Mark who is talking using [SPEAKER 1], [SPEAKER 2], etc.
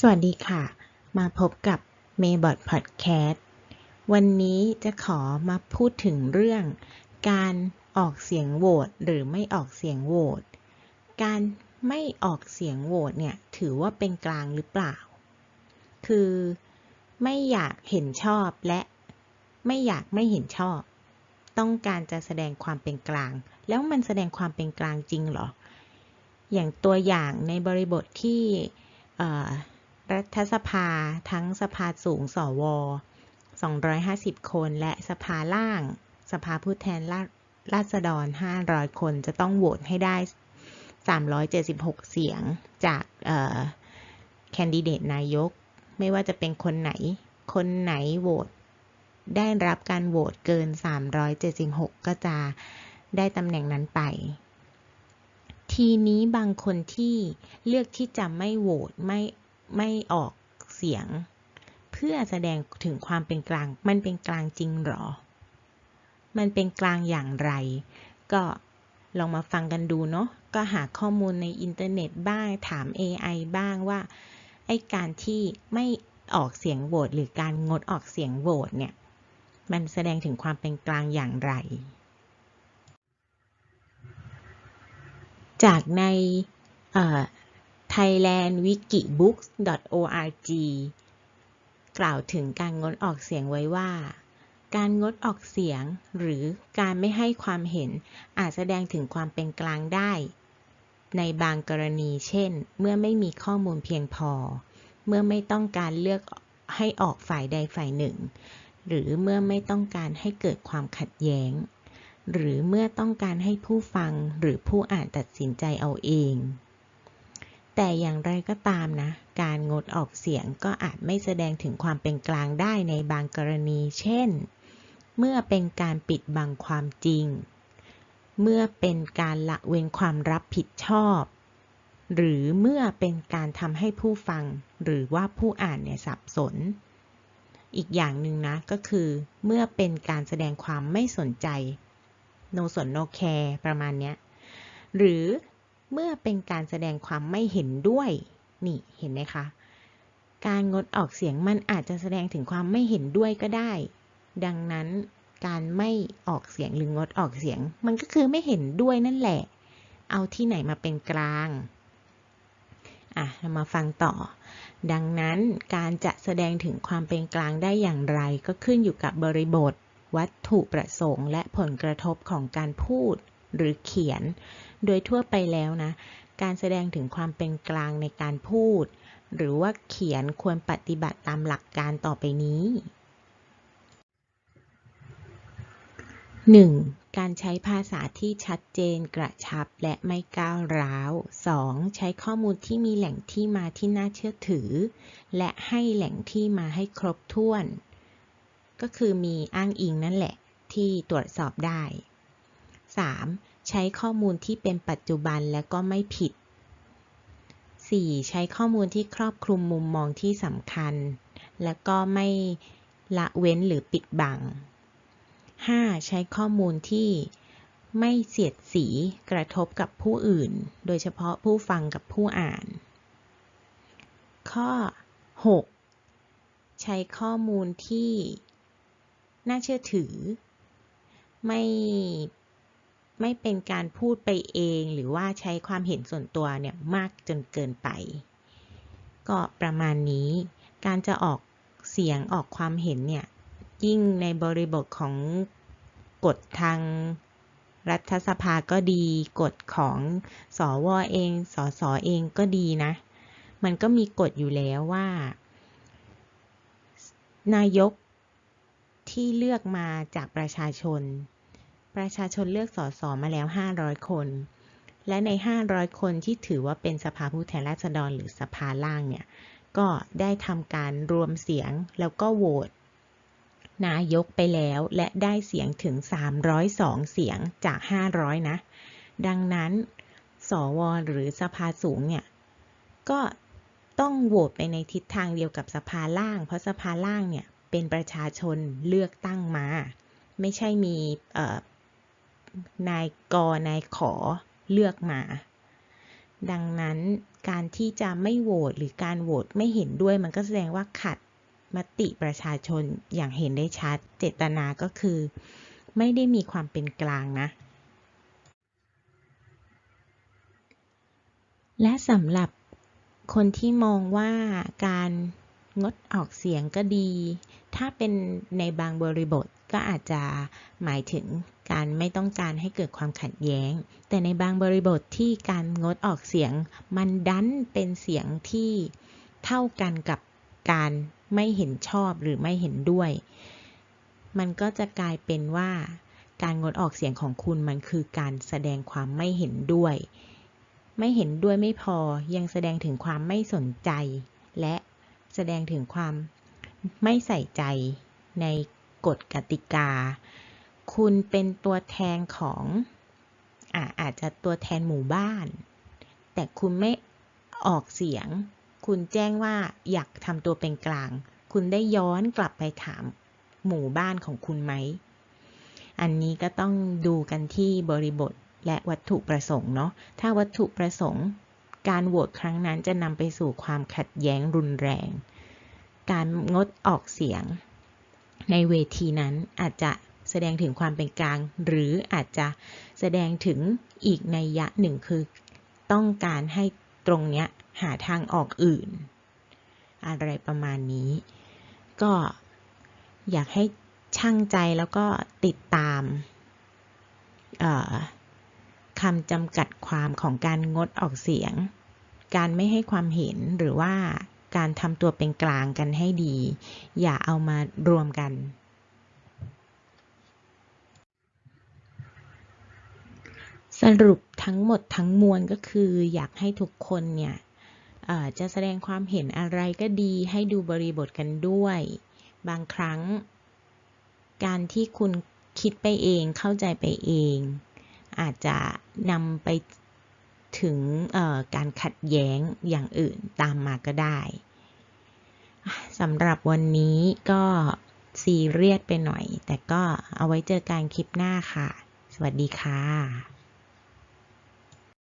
[SPEAKER 1] สวัสดีค่ะ มาพบกับ m a y b o t Podcast วันนี้จะขอมาพูดถึงเรื่อง การออกเสียงโหวตหรือไม่ออกเสียงโหวต การไม่ออกเสียงโหวตเนี่ยถือว่าเป็นกลางหรือเปล่า คือไม่อยากเห็นชอบและไม่อยากไม่เห็นชอบ ต้องการจะแสดงความเป็นกลาง แล้วมันแสดงความเป็นกลางจริงหรอ อย่างตัวอย่างในบริบทที่ รัฐสภา ทั้งสภาสูงสว 250 คนและสภาล่าง สภาผู้แทนราษฎร 500 คนจะต้องโหวตให้ได้ 376 เสียงจากแคนดิเดตนายก ไม่ว่าจะเป็นคนไหน คนไหนโหวตได้รับการโหวตเกิน 376 ก็จะได้ตำแหน่งนั้นไป ทีนี้บางคนที่เลือกที่จะไม่โหวตไม่ ไม่ออกเสียง เพื่อแสดงถึงความเป็นกลาง มันเป็นกลางจริงหรอ มันเป็นกลางอย่างไร ก็ลองมาฟังกันดูเนาะ ก็หาข้อมูลในอินเทอร์เน็ตบ้าง ถาม AI บ้างว่า ไอ้การที่ไม่ออกเสียงโหวตหรือการงดออกเสียงโหวตเนี่ย มันแสดงถึงความเป็นกลางอย่างไร จากใน thailandwikibooks.org กล่าวถึงการงดออกเสียงไว้ว่า การงดออกเสียงหรือการไม่ให้ความเห็นอาจแสดงถึงความเป็นกลางได้ ในบางกรณีเช่น เมื่อไม่มีข้อมูลเพียงพอ เมื่อไม่ต้องการเลือกให้ออกฝ่ายใดฝ่ายหนึ่ง หรือเมื่อไม่ต้องการให้เกิดความขัดแย้ง หรือเมื่อต้องการให้ผู้ฟังหรือผู้อ่านตัดสินใจเอาเอง แต่อย่างไรก็ตามนะ การงดออกเสียงก็อาจไม่แสดงถึงความเป็นกลางได้ในบางกรณี เช่น เมื่อเป็นการปิดบังความจริง เมื่อเป็นการละเว้นความรับผิดชอบ หรือเมื่อเป็นการทำให้ผู้ฟัง หรือว่าผู้อ่านเนี่ยสับสน อีกอย่างหนึ่งนะก็คือ เมื่อเป็นการแสดงความไม่สนใจ no สน no care ประมาณเนี้ยหรือ เมื่อเป็นการแสดงความไม่เห็นด้วย นี่เห็นไหมคะ การงดออกเสียงมันอาจจะแสดงถึงความไม่เห็นด้วยก็ได้ ดังนั้นการไม่ออกเสียงหรืองดออกเสียง มันก็คือไม่เห็นด้วยนั่นแหละ เอาที่ไหนมาเป็นกลาง อะเรามาฟังต่อ ดังนั้นการจะแสดงถึงความเป็นกลางได้อย่างไร ก็ขึ้นอยู่กับบริบท วัตถุประสงค์ และผลกระทบของการพูดหรือเขียน โดยทั่วไปแล้วนะ การแสดงถึงความเป็นกลางในการพูด หรือว่าเขียนควรปฏิบัติตามหลักการต่อไปนี้ 1. การใช้ภาษาที่ชัดเจนกระชับและไม่ก้าวร้าว 2. ใช้ข้อมูลที่มีแหล่งที่มาที่น่าเชื่อถือ และให้แหล่งที่มาให้ครบถ้วน ก็คือมีอ้างอิงนั่นแหละที่ตรวจสอบได้ 3. ใช้ข้อมูลที่เป็นปัจจุบันและก็ไม่ผิด 4. ใช้ข้อมูลที่ครอบคลุมมุมมองที่สำคัญ และก็ไม่ละเว้นหรือปิดบัง 5. ใช้ข้อมูลที่ไม่เสียดสีกระทบกับผู้อื่น โดยเฉพาะผู้ฟังกับผู้อ่าน ข้อ 6. ใช้ข้อมูลที่น่าเชื่อถือ ไม่ ไม่เป็นการพูดไปเอง หรือว่าใช้ความเห็นส่วนตัวเนี่ยมากจนเกินไป ก็ประมาณนี้ การจะออกเสียงออกความเห็นเนี่ยยิ่งในบริบทของกฎทางรัฐสภาก็ดีกฎของสอวอเองสอสอเองก็ดีนะ มันก็มีกฎอยู่แล้วว่า นายกที่เลือกมาจากประชาชน ประชาชนเลือกสสมาแล้ว 500 คน และใน 500 คนที่ถือว่าเป็นสภาผู้แทนราษฎรหรือสภาล่างเนี่ย ก็ได้ทำการรวมเสียงแล้วก็โหวตนายกไปแล้วและได้เสียงถึง 302 เสียงจาก 500 นะ ดังนั้น สวหรือสภาสูงเนี่ย ก็ต้องโหวตไปในทิศทางเดียวกับสภาล่าง เพราะสภาล่างเนี่ยเป็นประชาชนเลือกตั้งมา ไม่ใช่มี นายกนายขอเลือกมา ดังนั้นการที่จะไม่โหวตหรือการโหวตไม่เห็นด้วยมันก็แสดงว่าขัดมติประชาชนอย่างเห็นได้ชัด เจตนาก็คือ ไม่ได้มีความเป็นกลางนะ และสำหรับคนที่มองว่าการงดออกเสียงก็ดี ถ้าเป็นในบางบริบท ก็อาจจะหมายถึงการไม่ต้องการให้เกิดความขัดแย้ง แต่ในบางบริบทที่การงดออกเสียง มันดันเป็นเสียงที่เท่ากันกับการไม่เห็นชอบหรือไม่เห็นด้วย มันก็จะกลายเป็นว่า การงดออกเสียงของคุณมันคือการแสดงความไม่เห็นด้วย ไม่เห็นด้วยไม่พอยังแสดงถึงความไม่สนใจ และแสดงถึงความไม่ใส่ใจใน กฎกติกา คุณเป็นตัวแทนของอาอาจจะตัวแทนหมู่บ้าน แต่คุณไม่ออกเสียง คุณแจ้งว่าอยากทำตัวเป็นกลาง คุณได้ย้อนกลับไปถามหมู่บ้านของคุณไหม อันนี้ก็ต้องดูกันที่บริบทและวัตถุประสงค์เนาะ ถ้าวัตถุประสงค์ การโหวตครั้งนั้นจะนำไปสู่ความขัดแย้งรุนแรง การงดออกเสียง ในเวทีนั้นอาจจะแสดงถึงความเป็นกลาง หรืออาจจะแสดงถึงอีกในยะหนึ่งคือ ต้องการให้ตรงเนี้ยหาทางออกอื่น อะไรประมาณนี้ ก็อยากให้ช่างใจแล้วก็ติดตามคำจำกัดความของการงดออกเสียง การไม่ให้ความเห็นหรือว่า การทำตัวเป็นกลางกันให้ดี อย่าเอามารวมกัน สรุปทั้งหมดทั้งมวลก็คืออยากให้ทุกคนเนี่ยจะแสดงความเห็นอะไรก็ดีให้ดูบริบทกันด้วย บางครั้ง การที่คุณคิดไปเองเข้าใจไปเอง อาจจะนำไป ถึงการขัดแย้งอย่างอื่นตามมาก็ได้สำหรับวันนี้ก็ซีเรียสไปหน่อย แต่ก็เอาไว้เจอกันคลิปหน้าค่ะ สวัสดีค่ะ